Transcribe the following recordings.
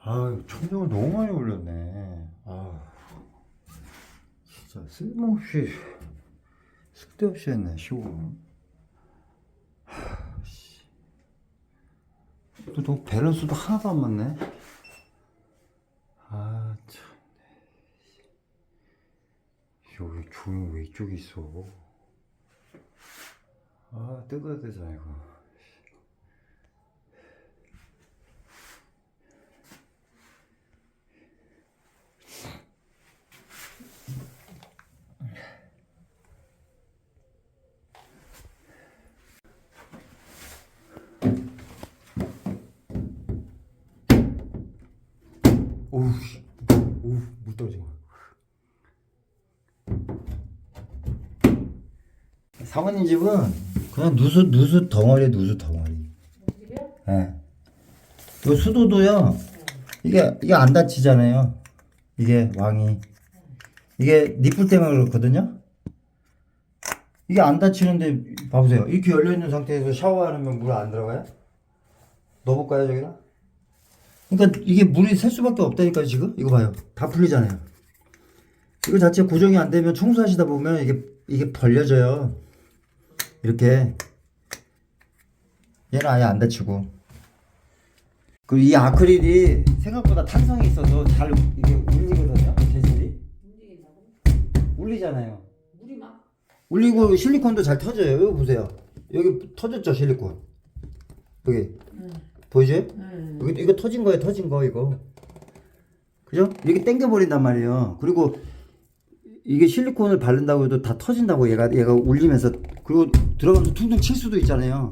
아, 천정을 너무 많이 올렸네. 아, 진짜 쓸모없이 쓸데없이 했네 씨. 또, 또 밸런스도 하나도 안 맞네. 아, 참. 여기 조명 왜 이쪽에 있어? 아, 뜯어야 되잖아, 이거. 우, 씨. 오우, 물 떨어진 거. 사모님 집은 그냥 누수 누수 덩어리 누수 덩어리. 예. 요 수도도요. 이게 이게 안 다치잖아요. 이게 왕이 이게 니플 때문에 그렇거든요. 이게 안 다치는데 봐보세요. 이렇게 열려 있는 상태에서 샤워하면 물 안 들어가요? 넣어볼까요 저기다? 그러니까 이게 물이 셀 수밖에 없다니까 지금 이거 봐요. 다 풀리잖아요. 이거 자체 고정이 안 되면 청소하시다 보면 이게 이게 벌려져요. 이렇게 얘는 아예 안 다치고 그리고 이 아크릴이 생각보다 탄성이 있어서 잘 이게 울리거든요 재질이? 울리잖아요 울리고 실리콘도 잘 터져요 여기 보세요 여기 터졌죠 실리콘 여기 응. 보이죠? 응. 이거, 이거 터진 거예요 터진 거 이거 그죠? 이렇게 당겨 버린단 말이에요 그리고 이게 실리콘을 바른다고 해도 다 터진다고 얘가 얘가 울리면서 그리고 들어가면서 퉁퉁 칠 수도 있잖아요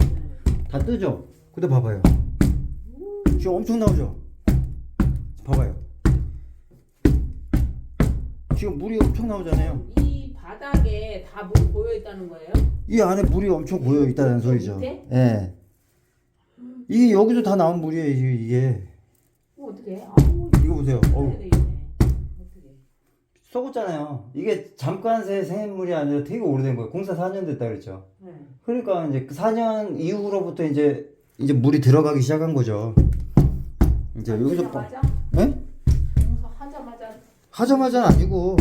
다 뜨죠? 근데 봐봐요 지금 엄청 나오죠? 봐봐요 지금 물이 엄청 나오잖아요 이 바닥에 다 물 고여 있다는 거예요? 이 안에 물이 엄청 고여 있다는 소리죠 밑에? 예 이게 여기도 다 나온 물이에요 이게, 이게. 뭐 어떻게? 아우 이거 보세요 어우. 어떻게? 썩었잖아요. 이게 잠깐 새 생물이 아니라 되게 오래된 거예요. 공사 4년 됐다 그랬죠. 네. 그러니까 이제 그 4년 이후로부터 이제 이제 물이 들어가기 시작한 거죠. 이제 여기서 봐. 하자마자 네? 하자마자 하자마자는 아니고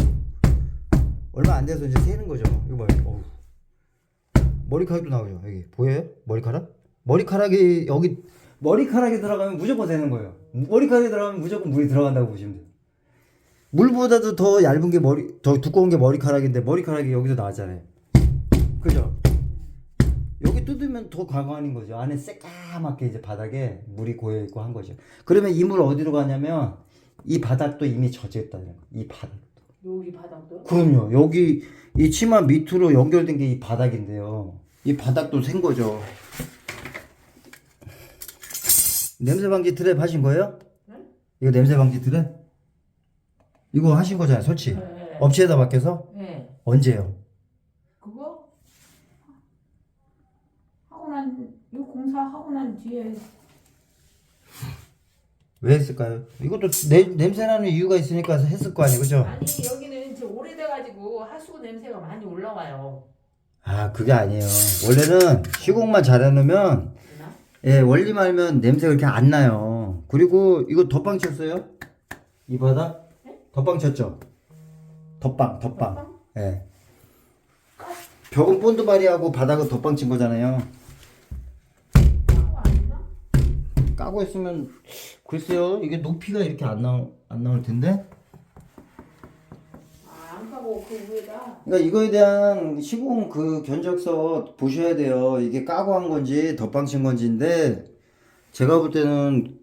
얼마 안 돼서 이제 새는 거죠. 이거 봐요. 어우. 머리카락도 나오죠. 여기 보여요? 머리카락? 머리카락이 여기 머리카락이 들어가면 무조건 새는 거예요. 머리카락이 들어가면 무조건 물이 들어간다고 보시면 돼요. 물보다도 더 얇은 게 머리, 더 두꺼운 게 머리카락인데 머리카락이 여기서 나왔잖아요. 그죠? 여기 뜯으면 더 과관인 거죠. 안에 새까맣게 이제 바닥에 물이 고여 있고 한 거죠. 그러면 이 물 어디로 가냐면 이 바닥도 이미 젖어 있다는 거. 이 바닥. 여기 바닥도 그럼요. 여기 이 치마 밑으로 연결된 게 이 바닥인데요. 이 바닥도 생 거죠. 냄새 방지 트랩 하신 거예요? 네? 이거 냄새 방지 트랩? 이거 하신 거잖아요, 설치. 네. 업체에다 맡겨서 네. 언제요? 그거 하고 난이 공사 하고 난 뒤에 왜 했을까요? 이것도 내, 냄새 나는 이유가 있으니까 했을 거 아니에요, 그죠? 아니 여기는 이제 오래돼가지고 하수구 냄새가 많이 올라와요. 아, 그게 아니에요. 원래는 시공만 잘 해놓으면 그나? 예, 원리만 알면 냄새가 그렇게 안 나요. 그리고 이거 덧방 쳤어요? 이 바닥? 덧방 쳤죠? 덧방, 덧방. 예. 벽은 본드바리하고 바닥은 덧방 친 거잖아요. 아닌가? 까고 했으면 글쎄요, 이게 높이가 이렇게 안 나올 안 나올 텐데. 그 그러니까 이거에 대한 시공 그 견적서 보셔야 돼요. 이게 까고 한 건지 덧방 친 건지인데 제가 볼 때는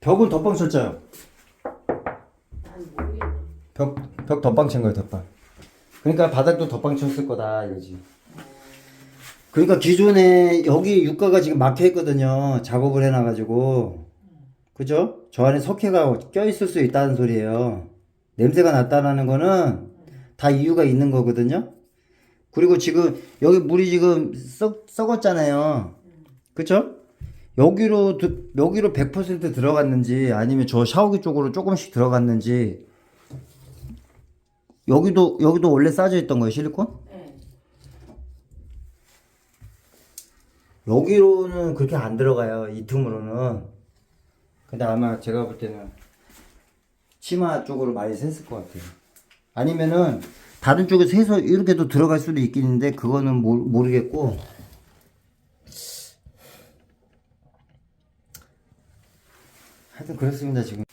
벽은 덧방 모르겠네. 벽, 벽 덧방 친 거예요, 덧방. 그러니까 바닥도 덧방 쳤을 거다, 이거지. 그러니까 기존에 여기 유가가 지금 막혀 있거든요. 작업을 해놔가지고. 그죠? 저 안에 석회가 껴있을 수 있다는 소리예요. 냄새가 났다라는 거는 다 이유가 있는 거거든요. 그리고 지금 여기 물이 지금 썩, 썩었잖아요. 그쵸? 여기로, 드- 여기로 100% 들어갔는지 아니면 저 샤워기 쪽으로 조금씩 들어갔는지 여기도 여기도 원래 싸져 있던 거예요 실리콘? 네. 여기로는 그렇게 안 들어가요. 이 틈으로는. 근데 아마 제가 볼 때는 치마 쪽으로 많이 샜을 것 같아요. 아니면은 다른 쪽에 새서 이렇게도 들어갈 수도 있긴 있는데 그거는 모, 모르겠고. 하여튼 그렇습니다 지금.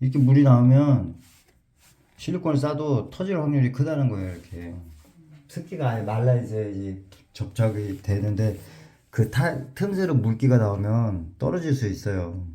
이렇게 물이 나오면 실리콘을 싸도 터질 확률이 크다는 거예요 이렇게. 습기가 아예 말라 있어야지 접착이 되는데 그 타, 틈새로 물기가 나오면 떨어질 수 있어요